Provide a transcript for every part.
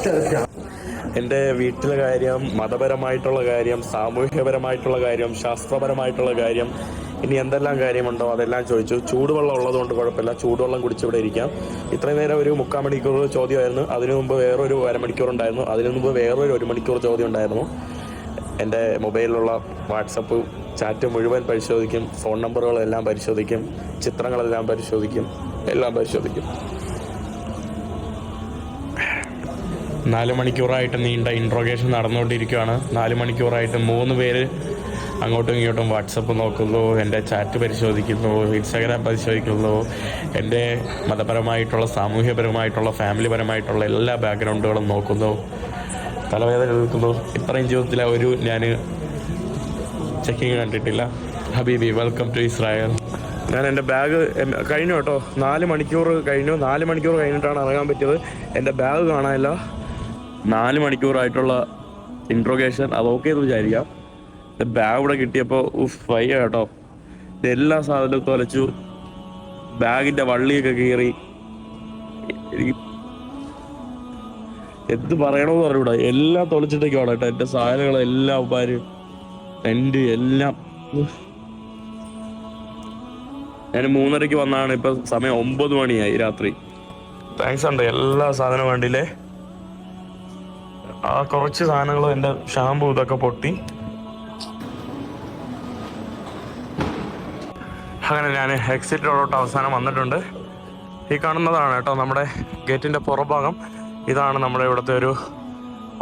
എന്റെ വീട്ടിലെ കാര്യം മതപരമായിട്ടുള്ള കാര്യം സാമൂഹ്യപരമായിട്ടുള്ള കാര്യം ശാസ്ത്രപരമായിട്ടുള്ള കാര്യം ഇനി എന്തെല്ലാം കാര്യമുണ്ടോ അതെല്ലാം ചോദിച്ചു. ചൂടുവെള്ളം ഉള്ളതുകൊണ്ട് കുഴപ്പമില്ല. ചൂടുവെള്ളം കുടിച്ച് ഇവിടെ ഇരിക്കാം. ഇത്രയും നേരം ഒരു മുക്കാൽ മണിക്കൂർ ചോദ്യമായിരുന്നു. അതിനു മുമ്പ് വേറൊരു അരമണിക്കൂർ ഉണ്ടായിരുന്നു. അതിനു മുമ്പ് വേറൊരു ഒരു മണിക്കൂർ ചോദ്യം ഉണ്ടായിരുന്നു. എന്റെ മൊബൈലിലുള്ള വാട്സപ്പ് ചാറ്റ് മുഴുവൻ പരിശോധിക്കും. ഫോൺ നമ്പറുകളെല്ലാം പരിശോധിക്കും. ചിത്രങ്ങളെല്ലാം പരിശോധിക്കും. എല്ലാം പരിശോധിക്കും. നാല് മണിക്കൂറായിട്ട് നീണ്ട ഇൻട്രോഗേഷൻ നടന്നുകൊണ്ടിരിക്കുകയാണ്. നാല് മണിക്കൂറായിട്ട് മൂന്ന് പേര് അങ്ങോട്ടും ഇങ്ങോട്ടും വാട്സപ്പ് നോക്കുന്നു എന്റെ ചാറ്റ് പരിശോധിക്കുന്നു ഇൻസ്റ്റാഗ്രാം പരിശോധിക്കുന്നു. എന്റെ മതപരമായിട്ടുള്ള സാമൂഹ്യപരമായിട്ടുള്ള ഫാമിലിപരമായിട്ടുള്ള എല്ലാ ബാക്ക്ഗ്രൗണ്ടുകളും നോക്കുന്നു. തലവേദന എടുക്കുന്നു ഇത്രയും ജീവിതത്തിലെ ഒരു ഞാൻ ചെക്കിങ് കണ്ടിട്ടില്ല. ഹബീബി വെൽക്കം ടു ഇസ്രായേൽ ഞാൻ എന്റെ ബാഗ് കഴിഞ്ഞു കേട്ടോ. നാല് മണിക്കൂർ കഴിഞ്ഞു. നാല് മണിക്കൂർ കഴിഞ്ഞിട്ടാണ് ഇറങ്ങാൻ പറ്റിയത്. എന്റെ ബാഗ് കാണാനില്ല. നാല് മണിക്കൂറായിട്ടുള്ള ഇൻട്രോഗേഷൻ അത് ഓക്കെ എന്ന് വിചാരിക്കാം ബാഗ് ഇവിടെ കിട്ടിയപ്പോൾ ഉഫ് കേട്ടോ. എല്ലാ സാധനവും തൊലച്ചു. ബാഗിന്റെ വള്ളിയൊക്കെ കീറി. എന്ത് പറയണമെന്ന് പറഞ്ഞൂടാ എല്ലാം തൊളിച്ചിട്ടൊക്കെയാണ് കേട്ടോ. എന്റെ സാധനങ്ങളെല്ലാം ഉപ്പാര് ടെന്റ് എല്ലാം. ഞാൻ മൂന്നരയ്ക്ക് വന്നാണ്. ഇപ്പൊ സമയം ഒമ്പത് മണിയായി രാത്രി. താങ്ക്സ് ഉണ്ട്. എല്ലാ സാധനവും വേണ്ടിയില്ലേ? ആ കുറച്ച് സാധനങ്ങൾ എന്റെ ഷാമ്പു ഇതൊക്കെ പൊട്ടി. അങ്ങനെ ഞാൻ എക്സിറ്റ് റോഡോട്ട് അവസാനം വന്നിട്ടുണ്ട്. ഈ കാണുന്നതാണ് കേട്ടോ നമ്മുടെ ഗേറ്റിന്റെ പുറഭാഗം. ഇതാണ് നമ്മുടെ ഇവിടുത്തെ ഒരു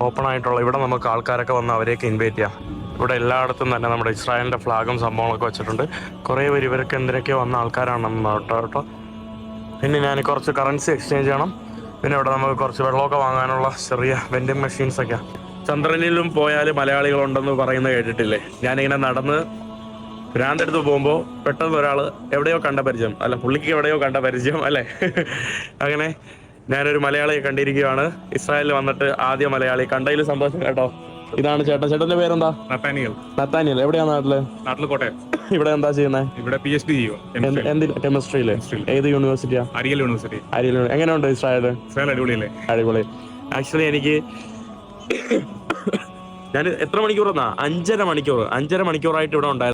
ഓപ്പൺ ആയിട്ടുള്ള ഇവിടെ നമുക്ക് ആൾക്കാരൊക്കെ വന്ന് അവരെയൊക്കെ ഇൻവൈറ്റ് ചെയ്യാം. ഇവിടെ എല്ലായിടത്തും തന്നെ നമ്മുടെ ഇസ്രായേലിന്റെ ഫ്ലാഗും സംഭവങ്ങളൊക്കെ വെച്ചിട്ടുണ്ട്. കുറേ പേര് ഇവരൊക്കെ എന്തിനൊക്കെ വന്ന ആൾക്കാരാണെന്ന് കേട്ടോ. പിന്നെ ഞാൻ കുറച്ച് കറൻസി എക്സ്ചേഞ്ച് ചെയ്യണം. പിന്നെ ഇവിടെ നമുക്ക് കുറച്ച് വെള്ളമൊക്കെ വാങ്ങാനുള്ള ചെറിയ വെൻഡിങ് മെഷീൻസ് ഒക്കെ ചന്ദ്രനിലും പോയാൽ മലയാളികളുണ്ടെന്ന് പറയുന്നത് കേട്ടിട്ടില്ലേ? ഞാനിങ്ങനെ നടന്ന് ഭ്രാന്തെടുത്ത് പോകുമ്പോൾ പെട്ടെന്ന് ഒരാൾ എവിടെയോ കണ്ട പരിചയം. അല്ല പുള്ളിക്ക് എവിടെയോ കണ്ട പരിചയം അല്ലേ? അങ്ങനെ ഞാനൊരു മലയാളിയെ കണ്ടിരിക്കുകയാണ്. ഇസ്രായേലിൽ വന്നിട്ട് ആദ്യ മലയാളി. കണ്ടതിൽ സന്തോഷം കേട്ടോ. ഇതാണ് ചേട്ടൻ. ചേട്ടന്റെ പേരെന്താ? നത്താനിയൽ. നത്താനിയൽ. എവിടെയാണ് നാട്ടിൽ? നാട്ടിൽ കോട്ടയം ഇവിടെ എന്താ ചെയ്യുന്നത് ഇവിടെ പി എച്ച് ഡി എന്ത് കെമിസ്ട്രിയിൽ ഏത് യൂണിവേഴ്സിറ്റിയാ? അരിയൽ യൂണിവേഴ്സിറ്റി. അരിയൽ എങ്ങനെയുണ്ട് ഇസ്രായേൽ? അടിപൊളിയല്ലേ? അടിപൊളി. ആക്ച്വലി എനിക്ക് ഞാൻ എത്ര മണിക്കൂർ വന്നാ അഞ്ചര മണിക്കൂർ അഞ്ചര മണിക്കൂറായിട്ട് ഇവിടെ ഉണ്ടായിരുന്നു.